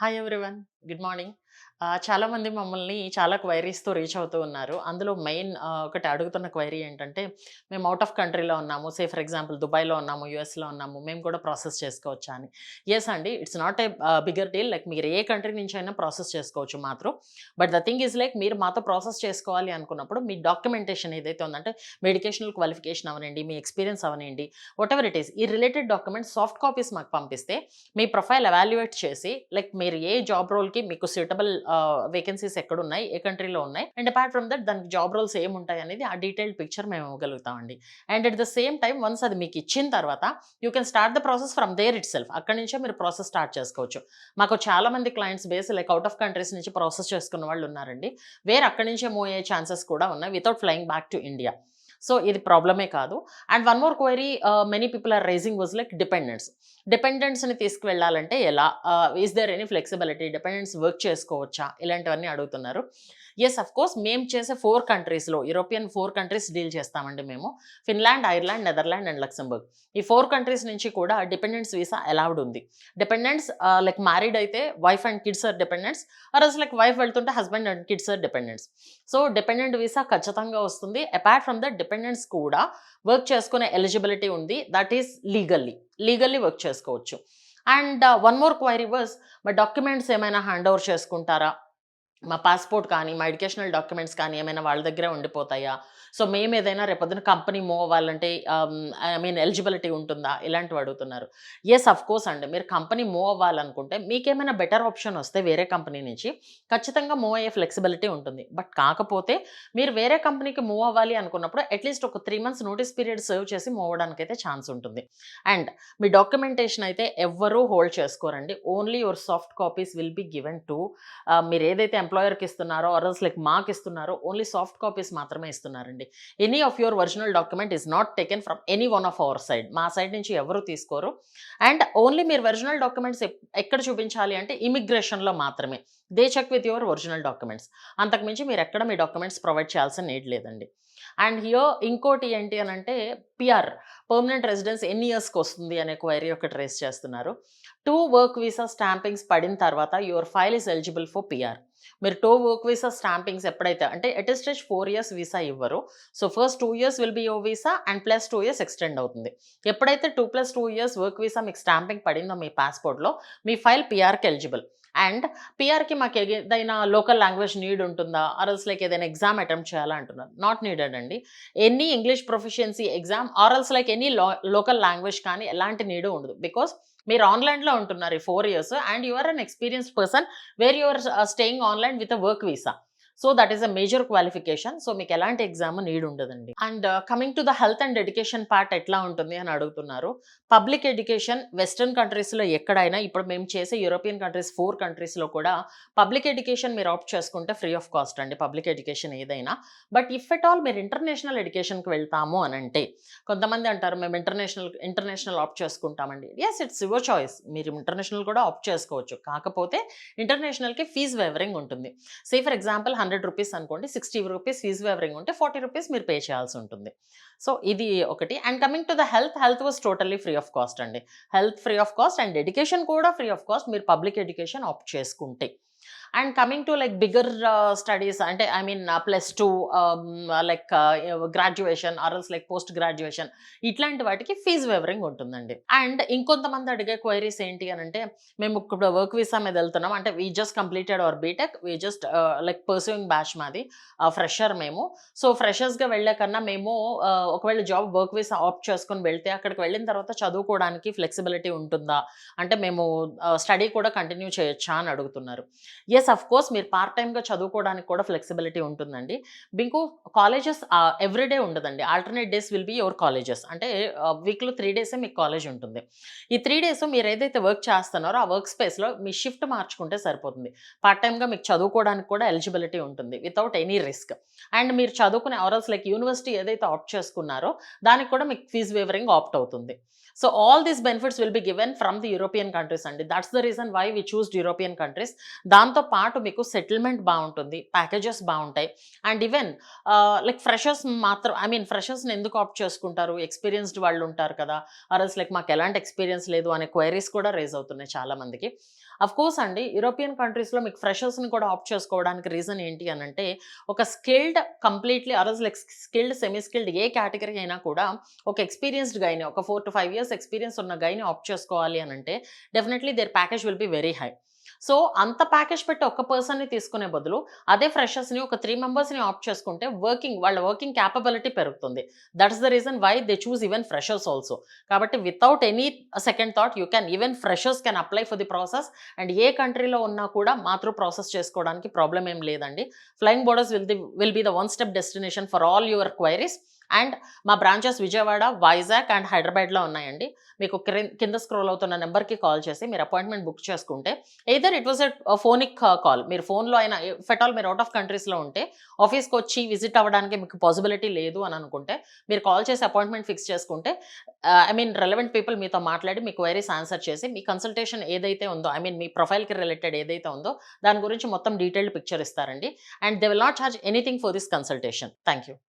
Hi everyone, good morning. చాలామంది మమ్మల్ని చాలా క్వైరీస్తో రీచ్ అవుతూ ఉన్నారు. అందులో మెయిన్ ఒకటి అడుగుతున్న క్వైరీ ఏంటంటే మేము అవుట్ ఆఫ్ కంట్రీలో ఉన్నాము. సే ఫర్ ఎగ్జాంపుల్ దుబాయ్లో ఉన్నాము యూఎస్లో ఉన్నాము మేము కూడా ప్రాసెస్ చేసుకోవచ్చా అని. ఎస్ అండి it's not a bigger deal. Like మీరు ఏ కంట్రీ నుంచి అయినా ప్రాసెస్ చేసుకోవచ్చు మాత్రం. But the thing is like మీరు మాతో ప్రాసెస్ చేసుకోవాలి అనుకున్నప్పుడు మీ డాక్యుమెంటేషన్ ఏదైతే ఉందంటే మెడికేషనల్ క్వాలిఫికేషన్ అవనండి మీ ఎక్స్పీరియన్స్ అవనండి వాట్ ఎవర్ ఇట్ ఈస్ ఈ రిలేటెడ్ డాక్యుమెంట్స్ సాఫ్ట్ కాపీస్ మాకు పంపిస్తే మీ ప్రొఫైల్ అవాల్యుయేట్ చేసి లైక్ మీరు ఏ జాబ్ రోల్కి మీకు సూటబుల్ వేకెన్సీస్ uh, ఎక్కడ ఉన్నాయి ఏ కంట్రీలో ఉన్నాయి. అండ్ అపార్ట్ ఫ్రమ్ దట్ దానికి జాబ్ రోల్స్ ఏముంటాయి అనేది ఆ డీటెయిల్డ్ పిక్చర్ మేము ఇవ్వగలుగుతామండి. And at the same time once అది మీకు ఇచ్చిన తర్వాత you can start the process from there itself అక్కడి నుంచే మీరు ప్రాసెస్ స్టార్ట్ చేసుకోవచ్చు. మాకు చాలా మంది clients base like out of countries నుంచి ప్రాసెస్ చేసుకున్న వాళ్ళు ఉన్నారండి. వేరే అక్కడి నుంచే మూవ్ అయ్యే ఛాన్సెస్ కూడా ఉన్నాయి without flying back to India so ఇది ప్రాబ్లమే కాదు. And one more query many people are raising was like dependents డిపెండెంట్స్ని తీసుకువెళ్ళాలంటే ఎలా? Is there any flexibility dependents work చేసుకోవచ్చా? ఇలాంటివన్నీ అడుగుతున్నారు. ఎస్ అఫ్ కోర్స్ మేము చేసే ఫోర్ కంట్రీస్లో యూరోపియన్ ఫోర్ కంట్రీస్ డీల్ చేస్తామండి మేము. Finland Ireland Netherland and Luxembourg ఈ ఫోర్ కంట్రీస్ నుంచి కూడా డిపెండెంట్స్ వీసా అలౌడ్ ఉంది. డిపెండెంట్స్ లైక్ మ్యారీడ్ అయితే wife and kids are dependents అరస్ like wife వెళ్తుంటే husband and kids are dependents so dependent visa ఖచ్చితంగా వస్తుంది. అపార్ట్ ఫ్రమ్ ద డిపెండెంట్స్ కూడా work చేసుకునే ఎలిజిబిలిటీ ఉంది. That is legally legally work చేసుకోవచ్చు. And one more query was మా documents ఏమైనా hand over చేసుకుంటారా? మా పాస్పోర్ట్ కానీ మా ఎడ్యుకేషనల్ డాక్యుమెంట్స్ కానీ ఏమైనా వాళ్ళ దగ్గరే ఉండిపోతాయా? సో మేము ఏదైనా రేపొద్దున కంపెనీ మూవ్ అవ్వాలంటే ఐ మీన్ ఎలిజిబిలిటీ ఉంటుందా? ఇలాంటివి అడుగుతున్నారు. ఎస్ అఫ్ కోర్స్ అండి. మీరు కంపెనీ మూవ్ అవ్వాలనుకుంటే మీకేమైనా బెటర్ ఆప్షన్ వస్తే వేరే కంపెనీ నుంచి ఖచ్చితంగా మూవ్ అయ్యే ఫ్లెక్సిబిలిటీ ఉంటుంది. బట్ కాకపోతే మీరు వేరే కంపెనీకి మూవ్ అవ్వాలి అనుకున్నప్పుడు అట్లీస్ట్ ఒక three months notice period serve చేసి మూవ్ అవ్వడానికి అయితే ఛాన్స్ ఉంటుంది. అండ్ మీ డాక్యుమెంటేషన్ అయితే ఎవ్వరూ hold చేసుకోరండి. Only your soft copies will be given to మీరు ఏదైతే ఎంప్లాయర్కి ఇస్తున్నారో అరల్స్ లైక్ మాకు ఇస్తున్నారో ఓన్లీ సాఫ్ట్ కాపీస్ మాత్రమే ఇస్తున్నారండి. Any of your original document is not taken from any one of our side మా సైడ్ నుంచి ఎవరు తీసుకోరు. అండ్ ఓన్లీ మీరు ఒరిజినల్ డాక్యుమెంట్స్ ఎక్కడ చూపించాలి అంటే ఇమిగ్రేషన్లో మాత్రమే. They check with your original documents అంతకుమించి మీరు ఎక్కడ మీ డాక్యుమెంట్స్ ప్రొవైడ్ చేయాల్సిన నీడ్ లేదండి. అండ్ హియో ఇంకోటి ఏంటి అని అంటే పిఆర్ పర్మనెంట్ రెసిడెన్స్ ఎన్ని ఇయర్స్కి వస్తుంది అనే క్వైరీ ఒకటి రేస్ చేస్తున్నారు. టూ వర్క్ వీసా స్టాంపింగ్స్ పడిన తర్వాత your file is eligible for PR మీరు టూ వర్క్ వీసా స్టాంపింగ్స్ ఎప్పుడైతే అంటే at stage four years visa ఇవ్వరు. So first two years will be your visa and plus two years extend అవుతుంది. ఎప్పుడైతే two plus two years work visa మీకు stamping పడిందో మీ పాస్పోర్ట్లో మీ ఫైల్ పిఆర్కి ఎలిజిబుల్ అండ్ పిఆర్కి మాకు ఏదైనా లోకల్ లాంగ్వేజ్ నీడ్ ఉంటుందా? ఆర్ఎల్స్ లైక్ ఏదైనా ఎగ్జామ్ అటెంప్ట్ చేయాలా అంటున్నారు. నాట్ నీడెడ్ అండి. Any English proficiency exam or else like any local language కానీ ఎలాంటి నీడు ఉండదు. బికాస్ మీరు ఆన్లైన్లో ఉంటున్నారు ఈ four years and you are an experienced person where your staying staying online with a work visa so that is a major qualification so మీకు ఎలాంటి exam need ఉండదండి. And coming to the health and education part ఎట్లా ఉంటుంది అని అడుగుతున్నారు. Public education western కంట్రీస్లో ఎక్కడైనా ఇప్పుడు మేము చేసే యూరోపియన్ కంట్రీస్ ఫోర్ కంట్రీస్లో కూడా పబ్లిక్ ఎడ్యుకేషన్ మీరు ఆప్ట్ చేసుకుంటే ఫ్రీ ఆఫ్ కాస్ట్ అండి పబ్లిక్ ఎడ్యుకేషన్ ఏదైనా. బట్ ఇఫ్ ఎట్ ఆల్ మీరు ఇంటర్నేషనల్ ఎడ్యుకేషన్కి వెళ్తాము అని అంటే కొంతమంది అంటారు మేము ఇంటర్నేషనల్ ఇంటర్నేషనల్ ఆప్ట్ చేసుకుంటామండి. ఎస్ ఇట్స్ యువర్ చాయిస్ మీరు ఇంటర్నేషనల్ కూడా ఆప్ట్ చేసుకోవచ్చు. కాకపోతే ఇంటర్నేషనల్కి ఫీజ్ వేవరింగ్ ఉంటుంది. Say for example hundred rupees అనుకోండి సిక్స్టీ రూపీస్ ఫీజ్ వేవరింగ్ ఉంటే ఫార్టీ రూపీస్ మీరు పే చేయాల్సి ఉంటుంది. సో ఇది ఒకటి. And coming to the health health was totally free of cost అండి. Health free of cost and education కూడా ఫ్రీ ఆఫ్ కాస్ట్ మీరు పబ్లిక్ ఎడ్యుకేషన్ ఆప్ట్ చేసుకుంటే. And coming to like bigger studies అంటే I mean plus two like graduation or else like post graduation ఇట్లాంటి వాటికి fee వెవరింగ్ ఉంటుందండి. And ఇంకొంతమంది అడిగే queries ఏంటి అని అంటే మేము ఇప్పుడు వర్క్ వీసా మీద వెళ్తున్నాం. అంటే we just completed our BTech we just like pursuing batch మాది uh, ఫ్రెషర్ మేము. సో ఫ్రెషర్స్గా వెళ్ళే కన్నా మేము uh, ఒకవేళ జాబ్ వర్క్ వీసా ఆప్ట్ చేసుకొని వెళ్తే అక్కడికి వెళ్ళిన తర్వాత చదువుకోవడానికి ఫ్లెక్సిబిలిటీ ఉంటుందా? అంటే మేము uh, స్టడీ కూడా కంటిన్యూ చేయొచ్చా అని అడుగుతున్నారు. ఎస్ అఫ్ కోర్స్ మీరు పార్ట్ టైమ్గా చదువుకోవడానికి కూడా ఫ్లెక్సిబిలిటీ ఉంటుందండి. మీకు కాలేజెస్ ఎవ్రీడే ఉండదండి. Alternate days will be your colleges అంటే వీక్లో త్రీ డేసే మీకు కాలేజ్ ఉంటుంది. ఈ త్రీ డేస్ మీరు ఏదైతే వర్క్ చేస్తున్నారో ఆ వర్క్ స్పేస్లో మీ షిఫ్ట్ మార్చుకుంటే సరిపోతుంది. పార్ట్ టైమ్గా మీకు చదువుకోవడానికి కూడా ఎలిజిబిలిటీ ఉంటుంది వితౌట్ ఎనీ రిస్క్ అండ్ మీరు చదువుకునే ఆర్ఎల్స్ లైక్ యూనివర్సిటీ ఏదైతే ఆప్ట్ చేసుకున్నారో దానికి కూడా మీకు ఫీజ్ వేవరింగ్ ఆప్ట్ అవుతుంది. So all these benefits will be given from the European countries అండి. That's the reason why we choosed European countries దాంతో పాటు మీకు సెటిల్మెంట్ బాగుంటుంది ప్యాకేజెస్ బాగుంటాయి. అండ్ ఈవెన్ లైక్ ఫ్రెషర్స్ మాత్రం ఐ మీన్ ఫ్రెషర్స్ని ఎందుకు ఆప్ట్ చేసుకుంటారు? ఎక్స్పీరియన్స్డ్ వాళ్ళు ఉంటారు కదా. ఆర్ఎల్స్ లైక్ మాకు ఎలాంటి ఎక్స్పీరియన్స్ లేదు అనే క్వైరీస్ కూడా రేజ్ అవుతున్నాయి చాలామందికి అఫ్ కోర్స్ అండి యూరోపియన్ కంట్రీస్లో మీకు ఫ్రెషర్స్ని కూడా ఆప్ట్ చేసుకోవడానికి రీజన్ ఏంటి అని అంటే ఒక skilled completely or else like skilled semi skilled A category అయినా కూడా ఒక ఎక్స్పీరియన్స్డ్ గైని ఒక four to five years experience ఉన్న గైని ఆప్ట్ చేసుకోవాలి అని అంటే definitely there package will be very high. So అంత ప్యాకేజ్ పెట్టి ఒక పర్సన్ని తీసుకునే బదులు అదే ఫ్రెషర్స్ని ఒక త్రీ మెంబర్స్ని ఆప్ట్ చేసుకుంటే వర్కింగ్ వాళ్ళ వర్కింగ్ క్యాపబిలిటీ పెరుగుతుంది. That is the reason why they choose even freshers also కాబట్టి without any second thought you can even freshers can apply for the process and ఏ కంట్రీలో ఉన్నా కూడా మాత్రం ప్రాసెస్ చేసుకోవడానికి ప్రాబ్లం ఏం లేదండి. Flying borders will the will be the one step destination for all your queries and మా branches Vijayawada Vizag and హైదరాబాద్లో ఉన్నాయండి. మీకు కింద స్క్రోల్ అవుతున్న నెంబర్కి కాల్ చేసి మీరు అపాయింట్మెంట్ బుక్ చేసుకుంటే either it was a phonic call మీరు ఫోన్లో అయినా ఫెట్ ఆల్ మీరు అవుట్ ఆఫ్ కంట్రీస్లో ఉంటే ఆఫీస్కి వచ్చి విజిట్ అవ్వడానికి మీకు పాసిబిలిటీ లేదు అని అనుకుంటే మీరు కాల్ చేసి అపాయింట్మెంట్ ఫిక్స్ చేసుకుంటే ఐ మీన్ రెలవెంట్ పీపుల్ మీతో మాట్లాడి మీ క్వైరీస్ ఆన్సర్ చేసి మీ కన్సల్టేషన్ ఏదైతే ఉందో ఐ మీన్ మీ ప్రొఫైల్కి రిలేటెడ్ ఏదైతే ఉందో దాని గురించి మొత్తం డీటెయిల్డ్ పిక్చర్ ఇస్తారండి. And they will not charge anything for this consultation thank you